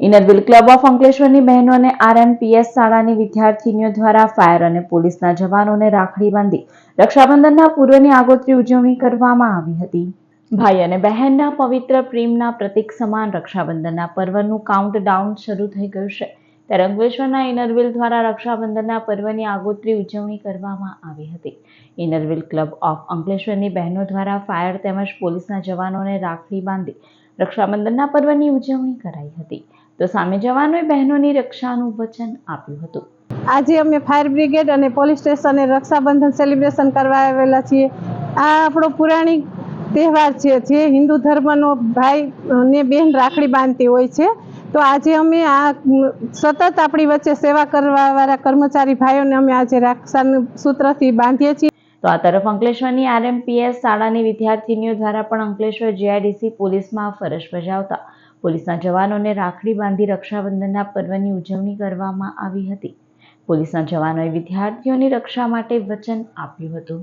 Inner Wheel club of અંકલેશ્વરની બહેનો અને આરએમપીએસ શાળાની વિદ્યાર્થીનીઓ દ્વારા ફાયર અને પોલીસના જવાનોને રાખડી બાંધી રક્ષાબંધનના પૂર્વની આગોતરી ઉજવણી કરવામાં આવી હતી. ભાઈ અને બહેનના પવિત્ર પ્રેમના પ્રતીક સમાન રક્ષાબંધનના પર્વનું કાઉન્ટડાઉન શરૂ થઈ ગયું છે. ત્યારે અંકલેશ્વરના ઇનરવિલ દ્વારા રક્ષાબંધનના પર્વની આગોતરી ઉજવણી કરવામાં આવી હતી. ઇનરવિલ ક્લબ ઓફ અંકલેશ્વરની બહેનો દ્વારા ફાયર તેમજ પોલીસના જવાનોને રાખડી બાંધી રક્ષાબંધનના પર્વની ઉજવણી કરાઈ હતી. તો સામે જવાનોએ બહેનોની રક્ષાનું વચન આપ્યું હતું. આજે અમે ફાયર બ્રિગેડ અને પોલીસ સ્ટેશને રક્ષાબંધન સેલિબ્રેશન કરવા આવેલા છીએ. આ આપણો પુરાણિક તહેવાર છે, જે હિન્દુ ધર્મનો ભાઈ ને બહેન રાખડી બાંધતી હોય છે. તો આજે અમે આ સતત આપણી વચ્ચે સેવા કરવાવાળા કર્મચારી ભાઈઓને અમે આજે રક્ષાનું સૂત્રથી બાંધીએ છીએ. તો આ તરફ અંકલેશ્વરની આરએમપીએસ શાળાની વિદ્યાર્થીનીઓ દ્વારા પણ અંકલેશ્વર જીઆઈડીસી પોલીસમાં ફરજ બજાવતા. પોલીસના જવાનોને રાખડી બાંધી રક્ષાબંધનના પર્વની ઉજવણી કરવામાં આવી હતી. પોલીસના જવાનોએ વિદ્યાર્થીઓની રક્ષા માટે વચન આપ્યું હતું.